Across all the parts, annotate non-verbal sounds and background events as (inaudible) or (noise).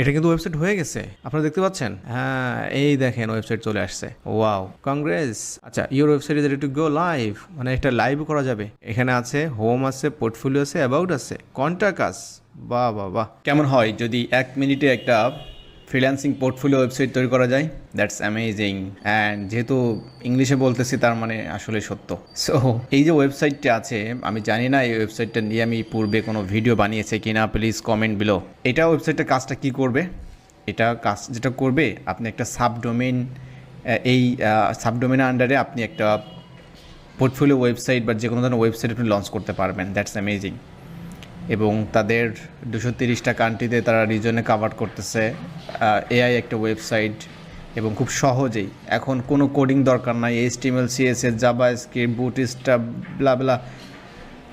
এটা কিন্তু ওয়েবসাইট হয়ে গেছে। আপনারা দেখতে পাচ্ছেন? হ্যাঁ এই দেখেন ওয়েবসাইট চলে আসছে। ওয়াও কংগ্রেস আচ্ছা your website is ready to go live মানে এটা লাইভ করা যাবে। এখানে আছে হোম আছে পোর্টফোলিও আছে অ্যাবাউট আছে। কন্ট্যাক্ট আস বাহ বাহ বাহ। কেমন হয় যদি এক মিনিটে একটা ফ্রিল্যান্সিং পোর্টফোলিও ওয়েবসাইট তৈরি করা যায়। দ্যাটস অ্যামেজিং অ্যান্ড যেহেতু ইংলিশে বলতেছি, তার মানে আসলে সত্য। সো এই যে ওয়েবসাইটটা আছে, আমি জানি না এই ওয়েবসাইটটা নিয়ে আমি পূর্বে কোনো ভিডিও বানিয়েছে কি না প্লিজ কমেন্ট বিলো এটা ওয়েবসাইটের কাজটা কি করবে? এটা কাজ যেটা করবে, আপনি একটা সাবডোমেন এই সাবডোমেনের আন্ডারে আপনি একটা পোর্টফোলিও ওয়েবসাইট বা যে কোনো ধরনের ওয়েবসাইট আপনি লঞ্চ করতে পারবেন। দ্যাটস অ্যামেজিং এবং তাদের দুশো তিরিশটা কান্ট্রিতে তারা রিজনে কাভার করতেছে এআই একটা ওয়েবসাইট এবং খুব সহজেই। এখন কোনো কোডিং দরকার নাই HTML CSS JavaScript bootstrap blah blah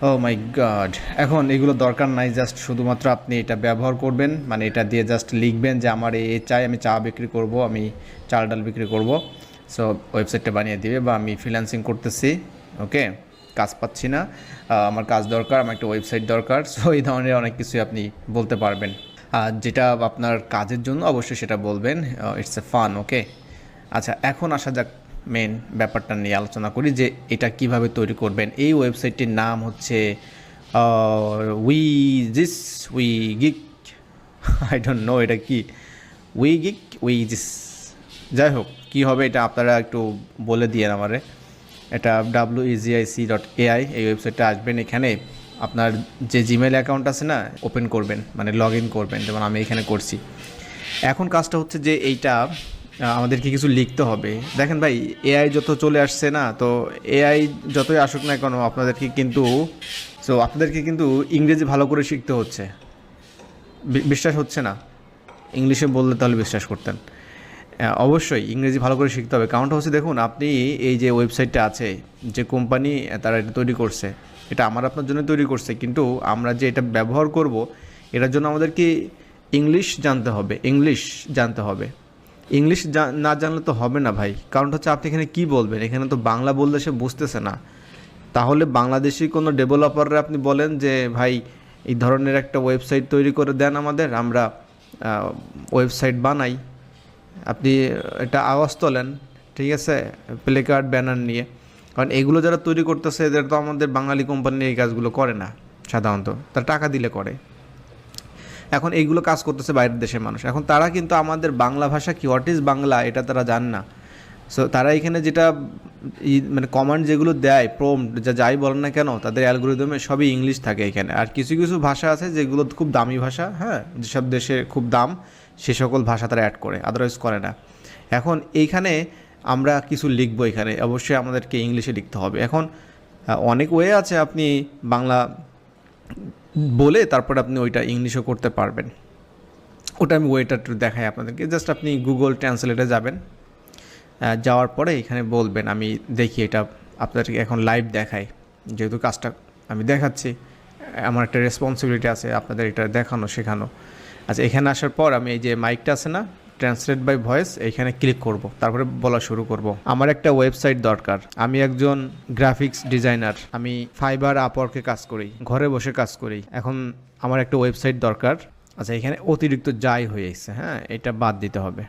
oh my god এখন এগুলো দরকার নাই জাস্ট শুধুমাত্র আপনি এটা ব্যবহার করবেন মানে এটা দিয়ে জাস্ট লিখবেন যে, আমার এ চাই, আমি চা বিক্রি করব, আমি চাল ডাল বিক্রি করব। সো ওয়েবসাইটটা বানিয়ে দিবে বা আমি ফ্রিল্যান্সিং করতেছি ওকে কাজ পাচ্ছি না। আমার কাজ দরকার, আমার একটা ওয়েবসাইট দরকার। সো এই ধরনের অনেক কিছুই আপনি বলতে পারবেন। আর যেটা আপনার কাজের জন্য অবশ্যই সেটা বলবেন। ইটস এ ফান ওকে আচ্ছা এখন আসা যাক মেন ব্যাপারটা নিয়ে আলোচনা করি যে এটা কীভাবে তৈরি করবেন। এই ওয়েবসাইটটির নাম হচ্ছে we জিস we geek I don't know এটা কি। উই গিক উই জিস যাই হোক, কী হবে এটা আপনারা একটু বলে দিয়ে আমারে। এটা ডাব্লিউ ইজিআইসি ডট এআই এই ওয়েবসাইটটা আসবেন এখানে। আপনার যে জিমেল অ্যাকাউন্ট আছে না ওপেন করবেন মানে লগ ইন করবেন, যেমন আমি এখানে করছি। এখন কাজটা হচ্ছে যে এইটা আমাদেরকে কিছু লিখতে হবে। দেখেন ভাই এআই যত চলে আসছে না, তো এআই যতই আসুক না কেন, আপনাদেরকে কিন্তু সো আপনাদেরকে কিন্তু ইংরেজি ভালো করে শিখতে হচ্ছে। বিশ্বাস হচ্ছে না। ইংলিশে বললে তাহলে বিশ্বাস করতেন। অবশ্যই ইংরেজি ভালো করে শিখতে হবে। কারণটা হচ্ছে দেখুন, আপনি এই যে ওয়েবসাইটটা আছে, যে কোম্পানি তারা এটা তৈরি করছে, এটা আমার আপনার জন্য তৈরি করছে, কিন্তু আমরা যে এটা ব্যবহার করব, এটার জন্য আমাদেরকে ইংলিশ জানতে হবে ইংলিশ জানতে হবে। ইংলিশ না জানলে তো হবে না ভাই। কারণটা হচ্ছে আপনি এখানে কি বলবেন? এখানে তো বাংলা বললে সে বুঝতেছে না। তাহলে বাংলাদেশি কোনো ডেভেলপাররা আপনি বলেন যে, ভাই, এই ধরনের একটা ওয়েবসাইট তৈরি করে দেন আমাদের, আমরা ওয়েবসাইট বানাই। আপনি এটা আওয়াজ তোলেন, ঠিক আছে? প্লে কার্ড ব্যানার নিয়ে। কারণ এগুলো যারা তৈরি করতেছে, এদের তো আমাদের বাঙালি কোম্পানি এই কাজগুলো করে না, সাধারণত। তারা টাকা দিলে করে। এখন এইগুলো কাজ করতেছে বাইরের দেশের মানুষ। এখন তারা কিন্তু আমাদের বাংলা ভাষা কি হোয়াট ইজ বাংলা, এটা তারা জান না। সো তারা এখানে যেটা মানে কমান্ড যেগুলো দেয় প্রোম যা যাই বলেন না কেন, তাদের অ্যালগোরিদমে সবই ইংলিশ থাকে এখানে। আর কিছু কিছু ভাষা আছে যেগুলো খুব দামি ভাষা হ্যাঁ? যেসব দেশে খুব দাম সে সকল ভাষা তারা অ্যাড করে আদারওয়াইজ করে না। এখন এইখানে আমরা কিছু লিখব এখানে, অবশ্যই আমাদেরকে ইংলিশে লিখতে হবে। এখন অনেক ওয়ে আছে আপনি বাংলা বলে তারপর আপনি ওইটা ইংলিশও করতে পারবেন। ওটা আমি ওয়েটা একটু দেখাই আপনাদেরকে। জাস্ট আপনি গুগল ট্রান্সলেটে যাবেন। যাওয়ার পরে এখানে বলবেন, আমি দেখি এটা আপনাদেরকে এখন লাইভ দেখাই। যেহেতু কাজটা আমি দেখাচ্ছি, আমার একটা রেসপন্সিবিলিটি আছে আপনাদের এটা দেখানো, শেখানো। আচ্ছা এখানে আসার পর আমি এই যে মাইকটা আছে না ট্রান্সলেট বাই ভয়েস এইখানে ক্লিক করব। তারপরে বলা শুরু করব। আমার একটা ওয়েবসাইট দরকার। আমি একজন গ্রাফিক্স ডিজাইনার আমি ফাইবার আপওয়ার্কে কাজ করি, ঘরে বসে কাজ করি। এখন আমার একটা ওয়েবসাইট দরকার। আচ্ছা এখানে অতিরিক্ত যাই হয়ে এসছে হ্যাঁ? এটা বাদ দিতে হবে।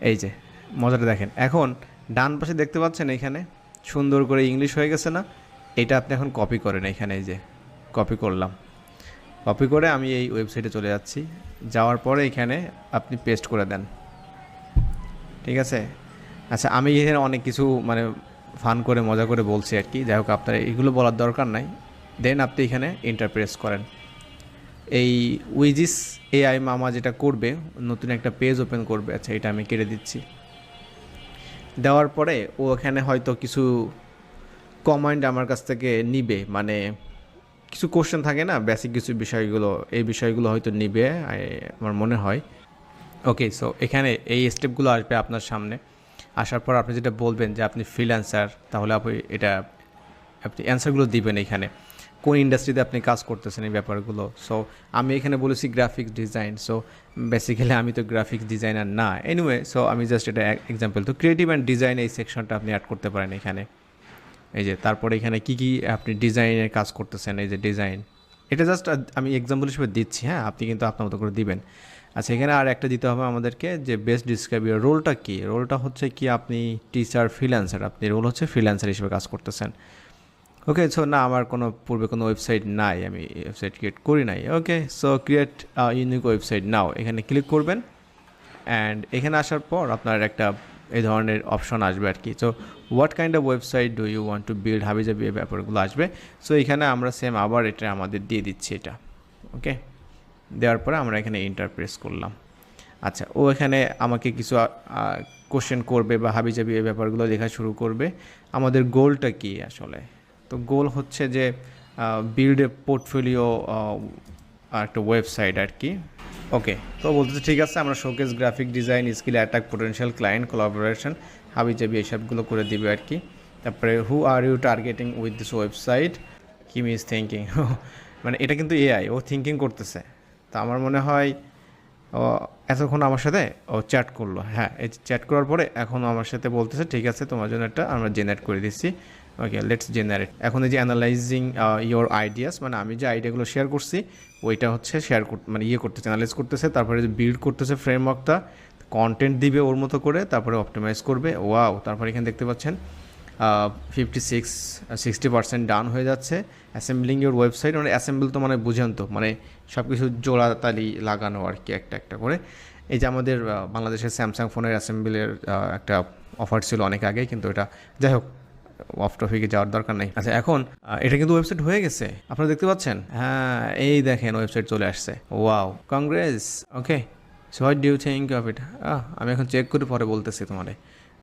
এই যে, মজাটা দেখেন। এখন ডান পাশে দেখতে পাচ্ছেন এখানে, সুন্দর করে ইংলিশ হয়ে গেছে না? এটা আপনি এখন কপি করেন এখানে এই যে কপি করলাম। কপি করে আমি এই ওয়েবসাইটে চলে যাচ্ছি। যাওয়ার পরে এখানে আপনি পেস্ট করে দেন। ঠিক আছে? আচ্ছা আমি এখানে অনেক কিছু মানে ফান করে, মজা করে বলছি আর কি। যাই হোক, আপনার এগুলো বলার দরকার নাই। দেন আপনি এখানে ইন্টারপ্রেস করেন। এই উইজিস এআই মামা যেটা করবে, নতুন একটা পেজ ওপেন করবে। আচ্ছা এটা আমি কেটে দিচ্ছি। দেওয়ার পরে ও এখানে হয়তো কিছু কমান্ড আমার কাছ থেকে নিবে। মানে কিছু কোশ্চেন থাকে না? বেসিক কিছু বিষয়গুলো, এই বিষয়গুলো হয়তো নিবে আমার মনে হয়। ওকে সো এখানে এই স্টেপগুলো আসবে আপনার সামনে। আসার পর আপনি যেটা বলবেন যে আপনি ফ্রিল্যান্সার তাহলে আপনি এটা, আপনি অ্যান্সারগুলো দিবেন এখানে। কোন ইন্ডাস্ট্রিতে আপনি কাজ করতেছেন এই ব্যাপারগুলো? সো আমি এখানে বলেছি গ্রাফিক্স ডিজাইন সো বেসিক্যালি আমি তো গ্রাফিক্স ডিজাইনার না। এনিওয়ে সো আমি জাস্ট এটা এক্সাম্পল তো ক্রিয়েটিভ অ্যান্ড ডিজাইন এই সেকশনটা আপনি অ্যাড করতে পারেন এখানে। এই যে তারপরে এখানে কি কি আপনি ডিজাইনের কাজ করতেছেন, এই যে ডিজাইন এটা জাস্ট আমি এক্সাম্পল হিসেবে দিচ্ছি হ্যাঁ? আপনি কিন্তু আপনার মতো করে দিবেন। আচ্ছা এখানে আর একটা দিতে হবে আমাদেরকে যে বেস্ট ডিসক্রাইব রোলটা কী? রোলটা হচ্ছে কি আপনি টিচার ফ্রিল্যান্সার আপনি রোল হচ্ছে ফ্রিল্যান্সার হিসেবে কাজ করতেছেন। ওকে সো না, আমার কোনো, পূর্বে কোনো ওয়েবসাইট নাই, আমি ওয়েবসাইট ক্রিয়েট করি নাই। Okay so create unique website now এখানে ক্লিক করবেন। অ্যান্ড এখানে আসার পর আপনার একটা এই ধরনের অপশন আসবে আর কি। So what kind of website do you want to build হাবি জাবি এই ব্যাপারগুলো আসবে? সো এখানে আমরা সেম আবার এটা আমাদের দিয়ে দিচ্ছি এটা। ওকে দেওয়ার পরে আমরা এখানে ইন্টারপ্রেস করলাম। আচ্ছা ও এখানে আমাকে কিছু কোশ্চেন করবে বা হাবি জাবি এই ব্যাপারগুলো লেখা শুরু করবে। আমাদের গোলটা কি আসলে? তো গোল হচ্ছে যে বিল্ড এ পোর্টফোলিও একটা ওয়েবসাইট আর কি। ওকে তো বলতেছে ঠিক আছে, আমরা showcase graphic design skill attack potential client collaboration হাবি জাবি এইসবগুলো করে দিবে আর কি। তারপরে who are you targeting with this website Kim is thinking মানে এটা কিন্তু এআই ও থিঙ্কিং করতেছে। তা আমার মনে হয় এতক্ষণ আমার সাথে ও চ্যাট করল। হ্যাঁ এই চ্যাট করার পরে এখন আমার সাথে বলতেছে, ঠিক আছে, তোমার জন্য একটা আমরা জেনারেট করে দিচ্ছি। ওকে লেটস জেনারেট এখন এই যে অ্যানালাইজিং ইয়োর আইডিয়াস মানে আমি যে আইডিয়াগুলো শেয়ার করছি ওইটা হচ্ছে শেয়ার কর মানে ইয়ে করতেছে অ্যানালাইজ করতেছে, তারপরে যে বিল্ড করতেছে ফ্রেমওয়ার্কটা কন্টেন্ট দিবে ওর মতো করে, তারপরে অপটিমাইজ করবে ওয়াও তারপরে এখানে দেখতে পাচ্ছেন fifty six sixty percent down হয়ে যাচ্ছে অ্যাসেম্বলিং ইউর ওয়েবসাইট মানে অ্যাসেম্বল তো মানে বুঝেন তো মানে সব কিছু জোড়াতালি লাগানো আর কি একটা একটা করে। এই যে আমাদের বাংলাদেশের স্যামসাং ফোনের অ্যাসেম্বলের একটা অফার ছিল অনেক আগে, কিন্তু এটা, যাই হোক অফ টপিকে যাওয়ার দরকার নেই। আচ্ছা এখন এটা কিন্তু ওয়েবসাইট হয়ে গেছে। আপনারা দেখতে পাচ্ছেন? হ্যাঁ এই দেখেন ওয়েবসাইট চলে আসছে। Wow congrats okay so what do you think of it আমি এখন চেক করে পরে বলতেছি তোমারে।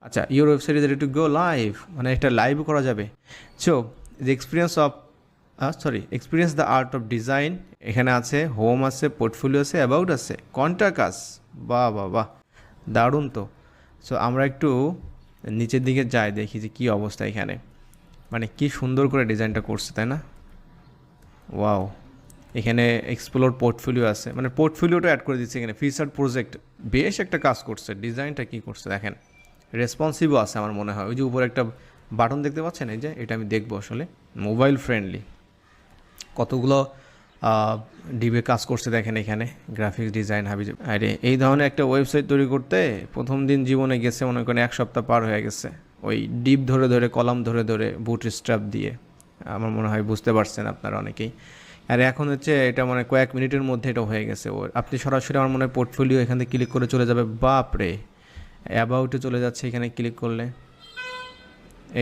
আচ্ছা your website is ready to go live মানে এটা লাইভ করা যাবে। So the experience of sorry experience the art of design এখানে আছে হোম আছে পোর্টফোলিও আছে অ্যাবাউট আছে কন্টাকাস বাহ বাহ বাহ, দারুণ তো। সো আমরা একটু নিচের দিকে যাই দেখি যে কী অবস্থা এখানে। মানে কি সুন্দর করে ডিজাইনটা করছে, তাই না? ওয়াও। এখানে এক্সপ্লোর পোর্টফোলিও আছে। মানে পোর্টফোলিওটা অ্যাড করে দিচ্ছে এখানে। ফিচার প্রজেক্ট বেশ একটা কাজ করছে। ডিজাইনটা কি করছে দেখেন। রেসপন্সিভও আছে আমার মনে হয়। ওই যে উপরে একটা বাটন দেখতে পাচ্ছেন? এই যে, এটা আমি দেখব আসলে। মোবাইল ফ্রেন্ডলি কতগুলো ডিবে কাজ করছে দেখেন এখানে গ্রাফিক্স ডিজাইন হাবি আরে, এই ধরনের একটা ওয়েবসাইট তৈরি করতে প্রথম দিন জীবনে গেছে মনে করেন এক সপ্তাহ পার হয়ে গেছে। ওই ডিপ ধরে ধরে, কলাম ধরে ধরে বুট স্ট্রাপ দিয়ে। আমার মনে হয় বুঝতে পারছেন আপনারা অনেকেই। আর এখন হচ্ছে এটা মানে কয়েক মিনিটের মধ্যে এটা হয়ে গেছে। ওর আপনি সরাসরি আমার মনে হয় পোর্টফোলিও এখান থেকে ক্লিক করে চলে যাবে। বাপ রে! অ্যাবাউটে চলে যাচ্ছে এখানে ক্লিক করলে।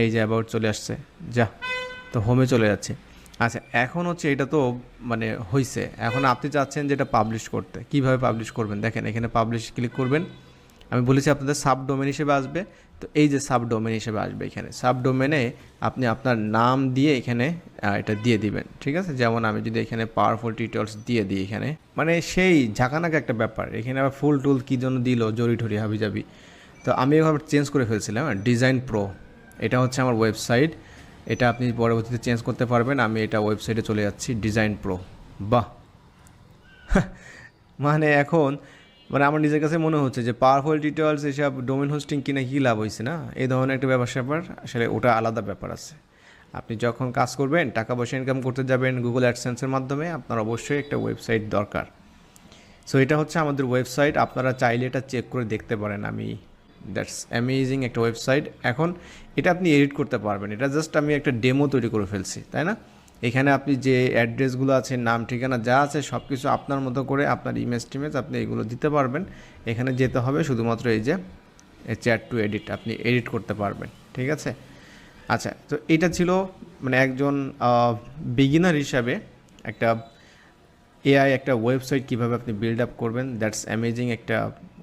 এই যে অ্যাবাউট চলে আসছে। যা, তো হোমে চলে যাচ্ছে। আচ্ছা এখন হচ্ছে এটা তো মানে হয়েছে এখন আপনি চাচ্ছেন যেটা পাবলিশ করতে। কীভাবে পাবলিশ করবেন? দেখেন, এখানে পাবলিশ ক্লিক করবেন। আমি বলেছি আপনাদের সাব ডোমেন হিসেবে আসবে। তো এই যে সাব ডোমেন হিসেবে আসবে এখানে। সাব ডোমেনে আপনি আপনার নাম দিয়ে এখানে এটা দিয়ে দিবেন। ঠিক আছে? যেমন আমি যদি এখানে পাওয়ারফুল টিউটোরিয়ালস দিয়ে দিই এখানে। মানে সেই ঝাঁকানাকা একটা ব্যাপার। এখানে আবার ফুল টুল কী জন্য দিল? জড়ি ঠড়ি হাবি যাবি তো আমি এভাবে চেঞ্জ করে ফেলছিলাম। ডিজাইন প্রো এটা হচ্ছে আমার ওয়েবসাইট এটা আপনি পরবর্তীতে চেঞ্জ করতে পারবেন। আমি এটা ওয়েবসাইটে চলে যাচ্ছি ডিজাইন প্রো বাহ! (laughs) মানে এখন মানে আমার নিজের কাছে মনে হচ্ছে যে পাওয়ারফুল ডিটেলস এসব ডোমেন হোস্টিং কিনে কী লাভ হয়েছে না? এই ধরনের একটা ব্যাপার স্যাপার, আসলে ওটা আলাদা ব্যাপার আছে। আপনি যখন কাজ করবেন, টাকা পয়সা ইনকাম করতে যাবেন গুগল অ্যাডসেন্সের মাধ্যমে, আপনার অবশ্যই একটা ওয়েবসাইট দরকার। সো এটা হচ্ছে আমাদের ওয়েবসাইট আপনারা চাইলে এটা চেক করে দেখতে পারেন। আমি দ্যাটস অ্যামেজিং একটা ওয়েবসাইট। এখন এটা আপনি এডিট করতে পারবেন। এটা জাস্ট আমি একটা ডেমো তৈরি করে ফেলছি, তাই না? এখানে আপনি যে অ্যাড্রেসগুলো আছে, নাম, ঠিকানা যা আছে সব কিছু আপনার মতো করে আপনার ইমেজ টিমেজ আপনি এগুলো দিতে পারবেন। এখানে যেতে হবে শুধুমাত্র এই যে চ্যাট টু এডিট আপনি এডিট করতে পারবেন, ঠিক আছে? আচ্ছা তো এটা ছিল মানে একজন বিগিনার হিসাবে একটা এআই একটা ওয়েবসাইট কীভাবে আপনি বিল্ড আপ করবেন দ্যাটস অ্যামেজিং একটা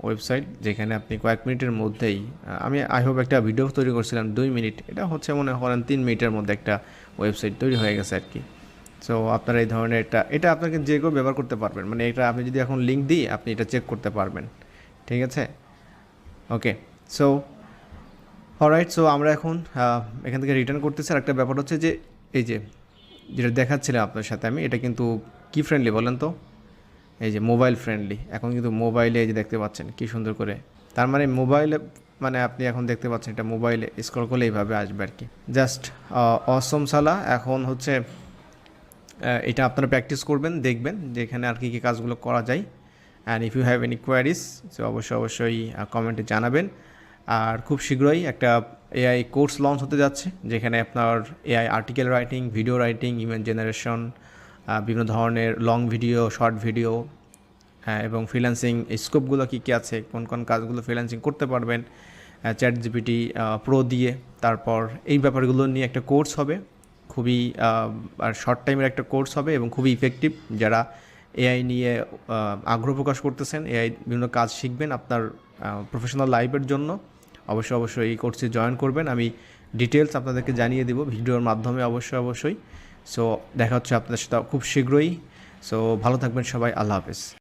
ওয়েবসাইট যেখানে আপনি কয়েক মিনিটের মধ্যেই আমি আই হোপ একটা ভিডিও তৈরি করছিলাম দুই মিনিট, এটা হচ্ছে মনে করেন তিন মিনিটের মধ্যে একটা ওয়েবসাইট তৈরি হয়ে গেছে আর কি। সো আপনারা এই ধরনের এটা এটা আপনাকে যে কেউ ব্যবহার করতে পারবেন মানে এটা আপনি যদি এখন লিঙ্ক দিই, আপনি এটা চেক করতে পারবেন, ঠিক আছে? ওকে সো অলরাইট সো আমরা এখন এখান থেকে রিটার্ন করতেছি, আর একটা ব্যাপার হচ্ছে যে, এই যে, যেটা দেখাচ্ছিলাম আপনার সাথে আমি, এটা কিন্তু কি ফ্রেন্ডলি বলেন তো? এই যে মোবাইল ফ্রেন্ডলি এখন কিন্তু মোবাইলে এই যে দেখতে পাচ্ছেন, কি সুন্দর করে। তার মানে মোবাইলে মানে আপনি এখন দেখতে পাচ্ছেন এটা মোবাইলে স্ক্রল করলে এইভাবে আসবে আর কি। জাস্ট অসম সালা। এখন হচ্ছে এটা আপনারা প্র্যাকটিস করবেন, দেখবেন যে এখানে আর কী কী কাজগুলো করা যায়। And if you have any queries so অবশ্যই অবশ্যই কমেন্টে জানাবেন। আর খুব শীঘ্রই একটা এআই কোর্স লঞ্চ হতে যাচ্ছে, যেখানে আপনার AI article writing video writing image generation বিভিন্ন ধরনের লং ভিডিও শর্ট ভিডিও হ্যাঁ এবং ফ্রিল্যান্সিং স্কোপগুলো কী কী আছে, কোন কোন কাজগুলো ফ্রিল্যান্সিং করতে পারবেন চ্যাট জিপিটি প্রো দিয়ে, তারপর এই ব্যাপারগুলো নিয়ে একটা কোর্স হবে, খুবই আর শর্ট টাইমের একটা কোর্স হবে এবং খুবই ইফেক্টিভ যারা এআই নিয়ে আগ্রহ প্রকাশ করতেছেন এআই বিভিন্ন কাজ শিখবেন আপনার প্রফেশনাল লাইফের জন্য, অবশ্যই অবশ্যই এই কোর্সে জয়েন করবেন, আমি ডিটেলস আপনাদেরকে জানিয়ে দেবো, ভিডিওর মাধ্যমে অবশ্যই অবশ্যই। সো দেখা হচ্ছে আপনাদের সাথে খুব শীঘ্রই। সো ভালো থাকবেন সবাই আল্লাহ হাফেজ।